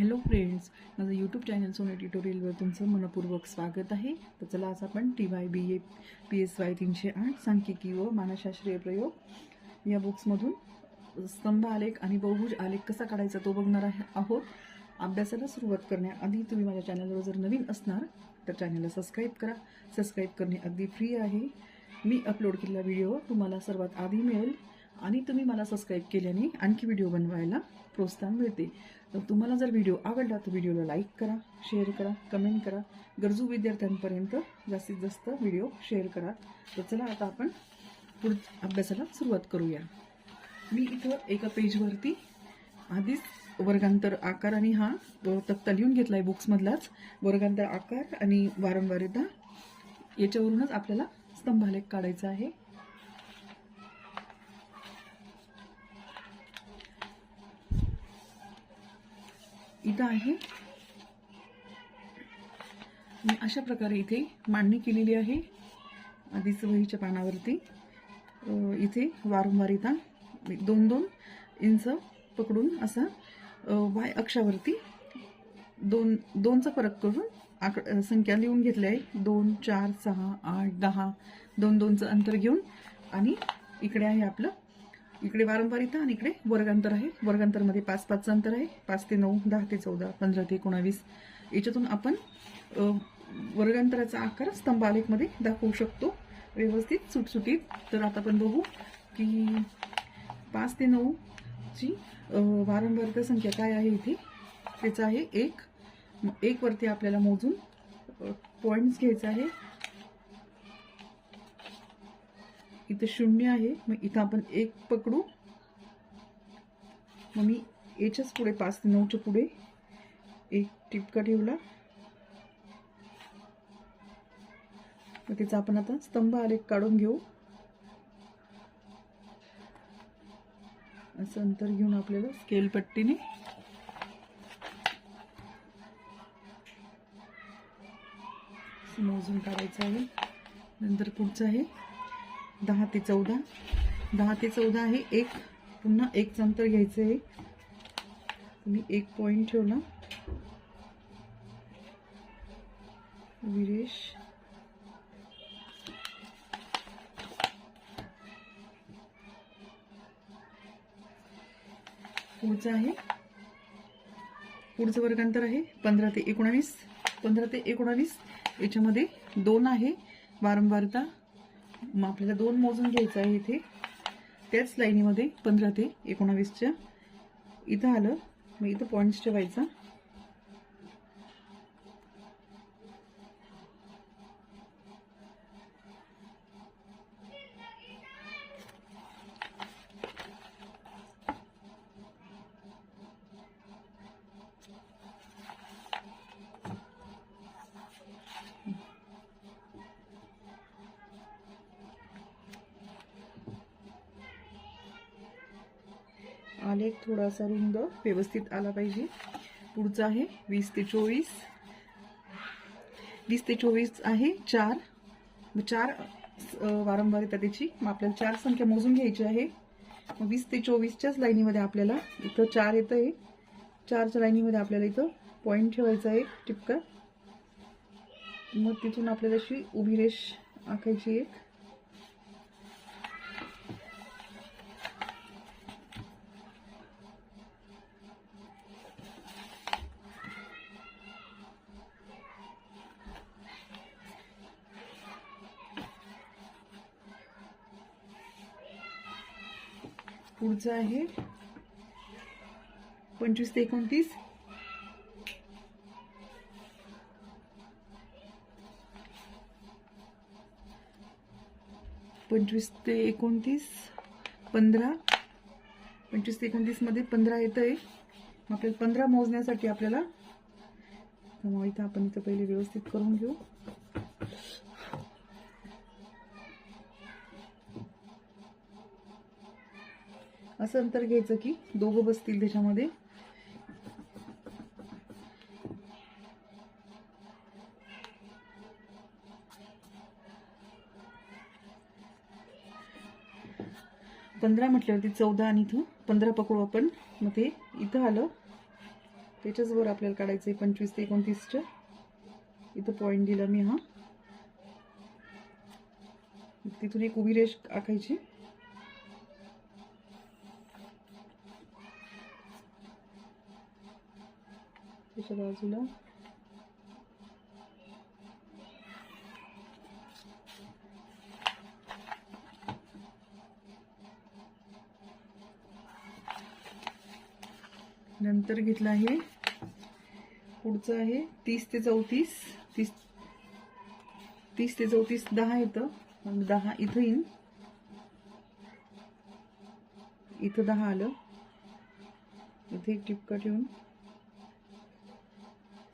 Hello friends माझं YouTube channel सोने ट्युटोरियलवर तुमचं मनपूर्वक स्वागत आहे. तर चला आज आपण T Y B A P S Y तीनशे आठ सांख्यिकी व मानसशास्त्रीय प्रयोग या बुक्समधून स्तंभ आलेख आणि बहुभुज आलेख कसा काढायचा तो बघणार आहे आहोत. अभ्यासाला सुरुवात करण्याआधी तुम्ही माझ्या चॅनलवर जर नवीन असणार तर चॅनलला सबस्क्राईब करा. सबस्क्राईब करणे अगदी फ्री आहे. मी अपलोड केलेला व्हिडिओ तुम्हाला सर्वात आधी मिळेल. आणि तुम्ही मला सबस्क्राईब केल्याने आणखी व्हिडिओ बनवायला प्रोत्साहन मिळते. तर तुम्हाला जर व्हिडिओ आवडला तर व्हिडिओला लाईक करा शेअर करा कमेंट करा. गरजू विद्यार्थ्यांपर्यंत जास्तीत जास्त व्हिडिओ शेअर करा. तर चला आता आपण पुढ अभ्यासाला सुरुवात करूया. मी इथं एका पेजवरती आधीच वर्गांतर आकार आणि हा तक्ता लिहून घेतला आहे बुक्समधलाच वर्गांतर आकार आणि वारंवारिता याच्यावरूनच आपल्याला स्तंभालेख काढायचा आहे. इथं आहे. मी अशा प्रकारे इथे मांडणी केलेली आहे. आधीच वहीच्या पानावरती. इथे वारंवार इथं दोन दोन इंच पकडून असा वाय अक्षावरती दोन दोनचा फरक करून आक संख्या लिहून घेतल्या आहे. दोन चार सहा आठ दहा दोन दोनचं अंतर घेऊन आणि इकडे आहे आपलं इकडे वारंवारिता आणि इकडे वर्गांतर आहे. वर्गांतरमध्ये पाच पाचचं अंतर आहे. पाच ते नऊ दहा ते चौदा पंधरा ते एकोणावीस. याच्यातून आपण वर्गांतराचा आकार स्तंभ आलेखमध्ये दाखवू शकतो. व्यवस्थित सुटसुटीत. तर आता आपण बघू की पाच ते नऊची अ, संख्या काय आहे इथे? त्याचं आहे एक. एकवरती एक वरती आपल्याला मोजून पॉईंट्स घ्यायचं आहे. इथं शून्य आहे. मग इथं आपण एक पकडू. मग मी याच्याच पुढे पाच ते नऊच्या पुढे एक टिपका ठेवला. मग त्याचा आपण आता स्तंभ आलेख काढून घेऊ. असं अंतर घेऊन आपल्याला स्केल पट्टीने. मोजून काढायचं आहे. नंतर पुढचं आहे. दहा ते चौदा. दहा ते चौदा आहे एक. पुन्हा एकचं अंतर घ्यायचं आहे. तुम्ही एक पॉईंट ठेवला. विरेश. पुढचं आहे. पुढचं वर्गांतर आहे. पंधरा ते एकोणावीस. पंधरा ते एकोणावीस. याच्यामध्ये दोन आहे. वारंवारता मग आपल्याला दोन मोजून घ्यायचं आहे इथे. त्याच लाईनीमध्ये पंधरा ते एकोणावीसच्या इथं आलं मग इथं पॉईंट्स ठेवायचा. आलेख थोडासा रुंद व्यवस्थित आला पाहिजे. पुढचा आहे वीस ते चोवीस. वीस ते चोवीस आहे चार. मग चार वारंवारिता त्याची मग आपल्याला चार संख्या मोजून घ्यायची आहे. मग वीस ते चोवीसच्याच लाईनीमध्ये आपल्याला इथं चार येतं आहे चारच्या लाईनीमध्ये आपल्याला इथं पॉईंट ठेवायचा आहे टिपका. मग तिथून आपल्याला अशी उभी रेष आखायची एक पुढचं आहे. पंचवीस ते एकोणतीस. पंचवीस ते एकोणतीस पंधरा. पंचवीस ते एकोणतीसमध्ये पंधरा येतं आहे मग आपल्याला पंधरा मोजण्यासाठी आपल्याला मग इथं आपण इथं पहिले व्यवस्थित करून घेऊ. असं अंतर घ्यायचं की दोघं बसतील त्याच्यामध्ये. पंधरा म्हटल्यावरती चौदा आणि इथं पंधरा पकडू आपण. मग ते इथं आलं. त्याच्याच वर आपल्याला काढायचं आहे पंचवीस ते एकोणतीसच्या इथं पॉईंट दिला मी हा. तिथून एक उभी रेष आखायची. त्याच्या बाजूला नंतर घेतलं आहे. पुढचं आहे तीस ते चौतीस. तीस तीस ते चौतीस दहा येतं. मग दहा इथं येईन. इथं दहा आलं. इथे एक टिपका ठेवून.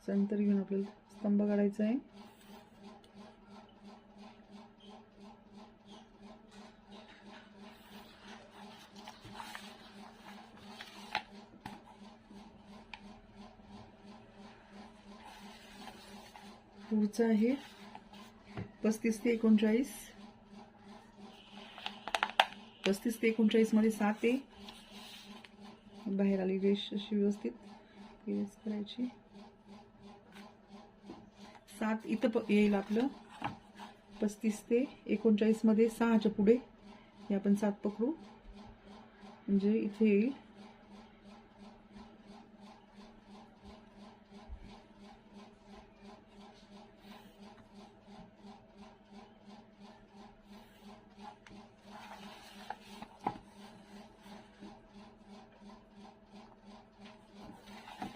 नंतर घेऊन आपल्याला स्तंभ काढायचा आहे. पुढचं आहे पस्तीस ते एकोणचाळीस. पस्तीस ते एकोणचाळीसमध्ये सात आहे. बाहेर आली रेश अशी व्यवस्थित. करायची. सात इथं प येईल आपलं. पस्तीस ते एकोणचाळीसमध्ये सहाच्या पुढे. हे आपण सात पकडू. म्हणजे इथे येईल.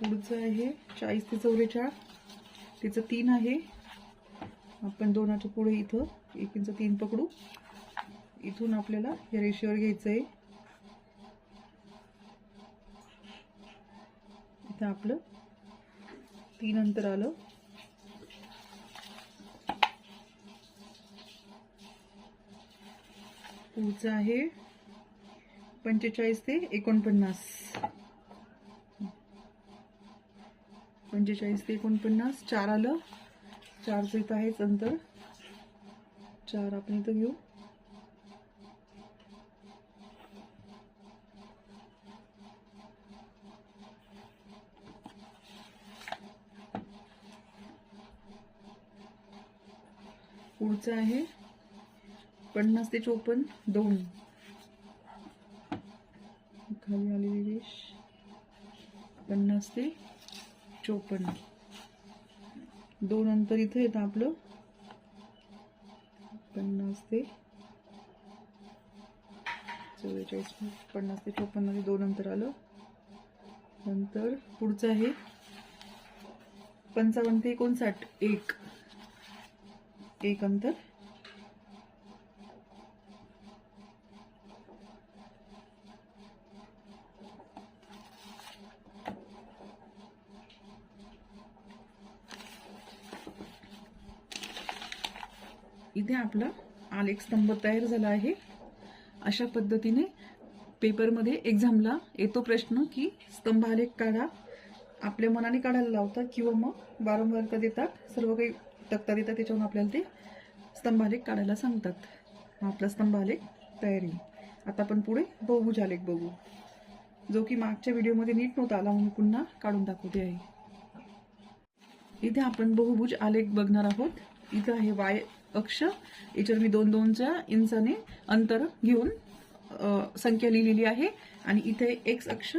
पुढचं आहे चाळीस ते चौवेचाळीस. तिचं तीन आहे. आपण दोनाच्या पुढे इथं एक इंच तीन पकडू. इथून आपल्याला या रेषेवर घ्यायचं आहे इथं आपलं तीन अंतर आलं. पुढचं आहे पंचेचाळीस ते एकोणपन्नास. पंचेचाळीस ते एकोणपन्नास. चार आलं. चारचं इथं आहेच अंतर. चार आपण इथं घेऊ. पुढचं आहे पन्नास ते चोपन्न. दोन. खाली आलेली रेष. पन्नास ते चोपन्न. दोन अंतर इथं येतं आपलं. पन्नास ते चव्वेचाळीस पन्नास ते चोपन्नमध्ये दोन अंतर आलं. नंतर पुढचं आहे पंचावन्न ते एकोणसाठ. एक. एक अंतर. इथे आपला आलेख स्तंभ तयार झाला आहे. अशा पद्धतीने पेपरमध्ये एक्झामला येतो प्रश्न की स्तंभ आलेख काढा. आपल्या मनाने काढायला लावतात किंवा मग वारंवारता देतात? सर्व काही तक्ता देतात त्याच्यावरून आपल्याला ते स्तंभ आलेख काढायला सांगतात. हा आपला स्तंभ आलेख तयार येईल. आता आपण पुढे बहुभुज आलेख बघू. जो की मागच्या व्हिडिओमध्ये नीट नव्हता आला म्हणून पुन्हा काढून दाखवते आहे. इथे आपण बहुभुज आलेख बघणार आहोत. इथं आहे वाय अक्ष याच्यावर मी दोन दोनच्या इंचाने अंतर घेऊन संख्या लिहिलेली आहे. आणि इथे एक्स अक्ष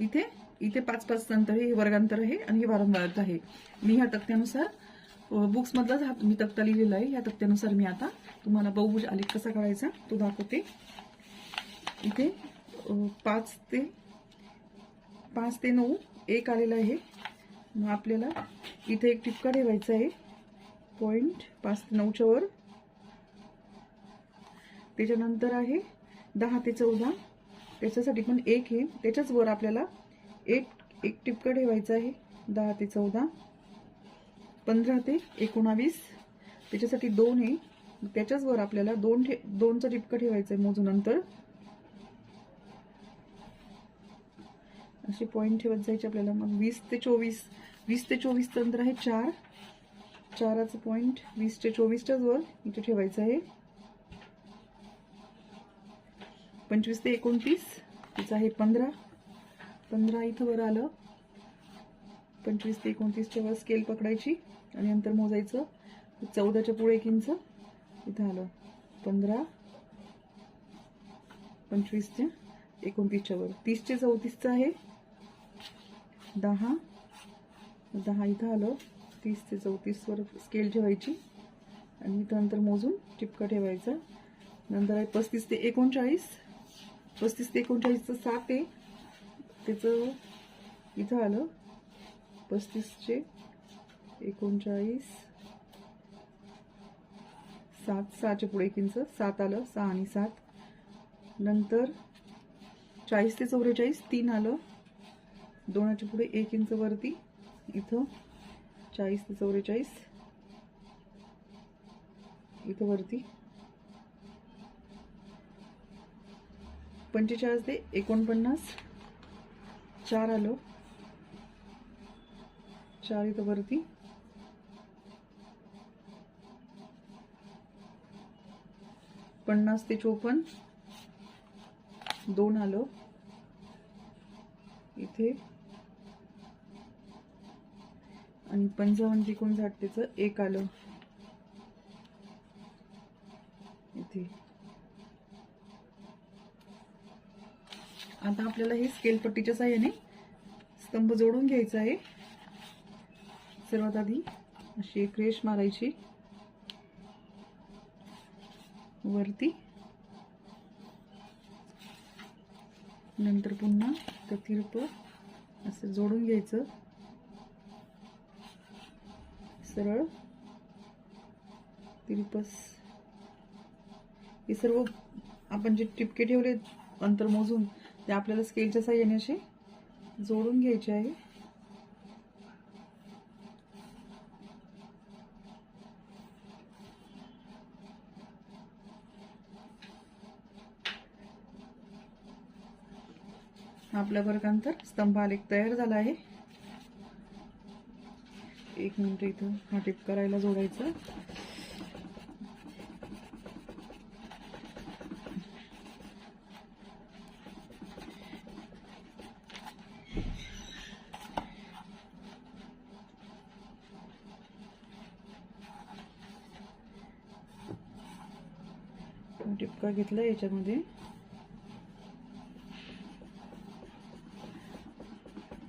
इथे इथे पाच पाच अंतर हे वर्गांतर आहे आणि हे वारंवारता आहे. मी ह्या तक्त्यानुसार बुक्समधलाच हा मी तक्ता लिहिलेला आहे. या तक्त्यानुसार मी आता तुम्हाला बहुभुज आलेख कसा काढायचा तो दाखवते. इथे पाच ते पाच ते नऊ एक आलेला आहे. मग आपल्याला इथे एक टिपका ठेवायचा आहे. पॉईंट पाच ते नऊच्या वर. त्याच्यानंतर आहे दहा ते चौदा. त्याच्यासाठी पण एक आहे. त्याच्याच वर आपल्याला एक एक टिपका ठेवायचा आहे. दहा ते चौदा. पंधरा ते एकोणावीस. त्याच्यासाठी दोन आहे. त्याच्याच वर आपल्याला दोन ठे दोनचा टिपका ठेवायचा आहे मोजूनंतर. असे पॉईंट ठेवत जायचे आपल्याला. मग वीस ते चोवीस. वीस ते चोवीस अंतर आहे चार. चाराचं पॉईंट वीस ते चोवीसच्याच वर इथे ठेवायचं आहे. पंचवीस ते एकोणतीस तिचं आहे पंधरा. पंधरा इथं वर आलं. पंचवीस ते एकोणतीसच्या वर स्केल पकडायची आणि नंतर मोजायचं. चौदाच्या पुढे एक इंच इथं आलं. पंधरा. पंचवीसच्या एकोणतीसच्या वर. तीसचे चौतीसचं आहे. दहा. दहा इथं आलं. तीस ते चौतीसवर स्केल ठेवायची. आणि इथं नंतर मोजून टिपका ठेवायचा. नंतर आहे पस्तीस ते एकोणचाळीस. पस्तीस ते एकोणचाळीसचं सात आहे. त्याचं इथं आलं. पस्तीसचे एकोणचाळीस. सात सहाच्या पुढे एक इंच सात आलं. सहा आणि सात. नंतर चाळीस ते चौवेचाळीस तीन आलं. दोनाच्या पुढे एक इंच वरती. इथं चाळीस ते चौवेचाळीस. इथं वरती. पंचेचाळीस ते एकोणपन्नास. चार आलो. चार इथं वरती. पन्नास ते चोपन्न. दोन आलो. इथे. आणि पंचावन्न ते एकोणसाठ त्याचं एक आलं. इथे. आता आपल्याला हे स्केल पट्टीच्या साह्याने स्तंभ जोडून घ्यायचा आहे. सर्वात आधी अशी एक रेष मारायची. वरती. नंतर पुन्हा त्या तिरप असं जोडून घ्यायचं. सरळ तिरपस. हे सर्व आपण जे टिपके ठेवले अंतर मोजून ते आपल्याला स्केलच्या साह्याने असे जोडून घ्यायचे आहे. आपल्या वर्गांतर स्तंभ आलेख तयार झाला आहे. एक मिनिट इथं हा टिप करायला जोडायचा. टिपका घेतला याच्यामध्ये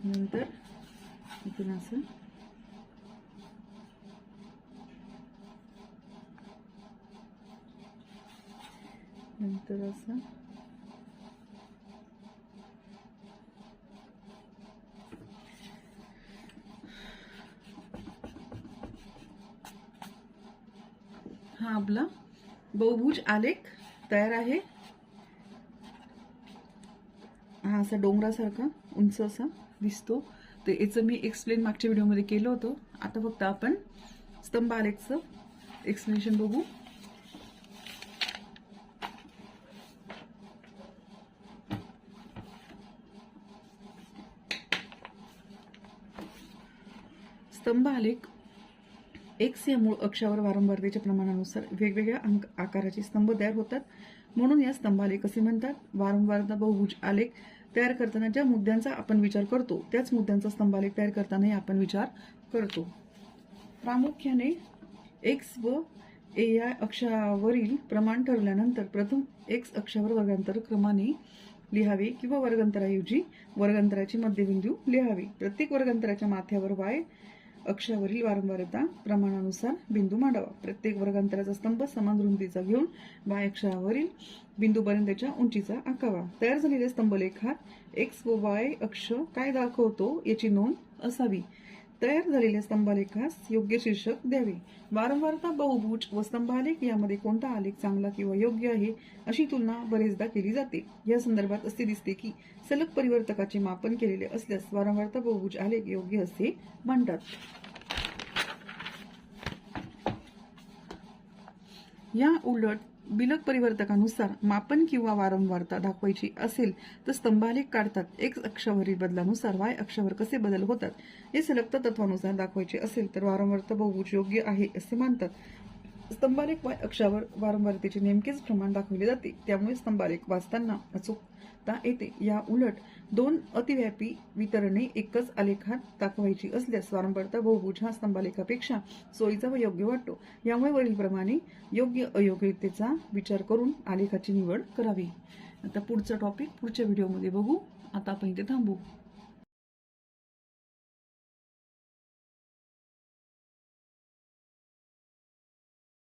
नंतर इथून असं नंतर असं हा आपला बहुभुज आलेख तयार आहे. हा असा डोंगरासारखा उंच असा दिसतो. तर याचं मी एक्सप्लेन मागच्या व्हिडिओमध्ये केलं होतं. आता फक्त आपण स्तंभ आलेखचं एक्सप्लेनेशन बघू. स्तंभ आलेख एक्स या मूळ अक्षावर वारंवारतेच्या प्रमाणानुसार वेगवेगळ्या अंक आकाराचे स्तंभ तयार होतात. म्हणून या स्तंभालेख असे म्हणतात? वारंवारता बहुभुज आलेख तयार करताना ज्या मुद्द्यांचा आपण विचार करतो त्याच मुद्द्यांचा स्तंभालेख तयार करतानाही आपण विचार करतो. प्रामुख्याने एक्स व ए या अक्षावरील प्रमाण ठरवल्यानंतर प्रथम एक्स अक्षावर वर्गांतर क्रमाने लिहावे किंवा वर्गांतराऐवजी वर्गांतराचे मध्यबिंदू लिहावे. प्रत्येक वर्गांतराच्या माथ्यावर वाय अक्षावरील वारंवारता प्रमाणानुसार बिंदू मांडावा. प्रत्येक वर्गांतराचा स्तंभ समान रुंदीचा घेऊन वाय अक्षावरील बिंदूपर्यंतच्या उंचीचा आखावा तयार झालेल्या स्तंभलेखात एक्स व वाय अक्ष काय दाखवतो याची नोंद असावी. तयार झालेल्या स्तंभालेखास योग्य शीर्षक द्यावे. वारंवारता बहुभुज व स्तंभालेख यामध्ये कोणता आलेख चांगला किंवा योग्य आहे अशी तुलना बरेचदा केली जाते. या संदर्भात असे दिसते की सलग परिवर्तकाचे मापन केलेले असल्यास वारंवारता बहुभुज आलेख योग्य असे म्हणतात. या उलट बिलक परिवर्तकानुसार मापन किंवा वारंवारता दाखवायची असेल तर स्तंभालेख काढतात. एक्स अक्षावरील बदलानुसार वाय अक्षावर कसे बदल होतात हे सलगता तत्वानुसार दाखवायचे असेल तर वारंवारता बहुभुज योग्य आहे असे मानतात. स्तंभालेख वाय अक्षावर वारंवारतेचे नेमकेच प्रमाण दाखवले जाते. त्यामुळे स्तंभालेख वाचताना अचूकता येते. या उलट दोन अतिव्यापी वितरणे एकच आलेखात दाखवायची असल्यास वारंवारता बहुभुज हा स्तंभालेखापेक्षा सोयीचा व योग्य वाटतो. यामुळे वरीलप्रमाणे योग्य अयोग्यतेचा विचार करून आलेखाची निवड करावी. आता पुढचं टॉपिक पुढच्या व्हिडिओमध्ये बघू. आता आपण इथे थांबू.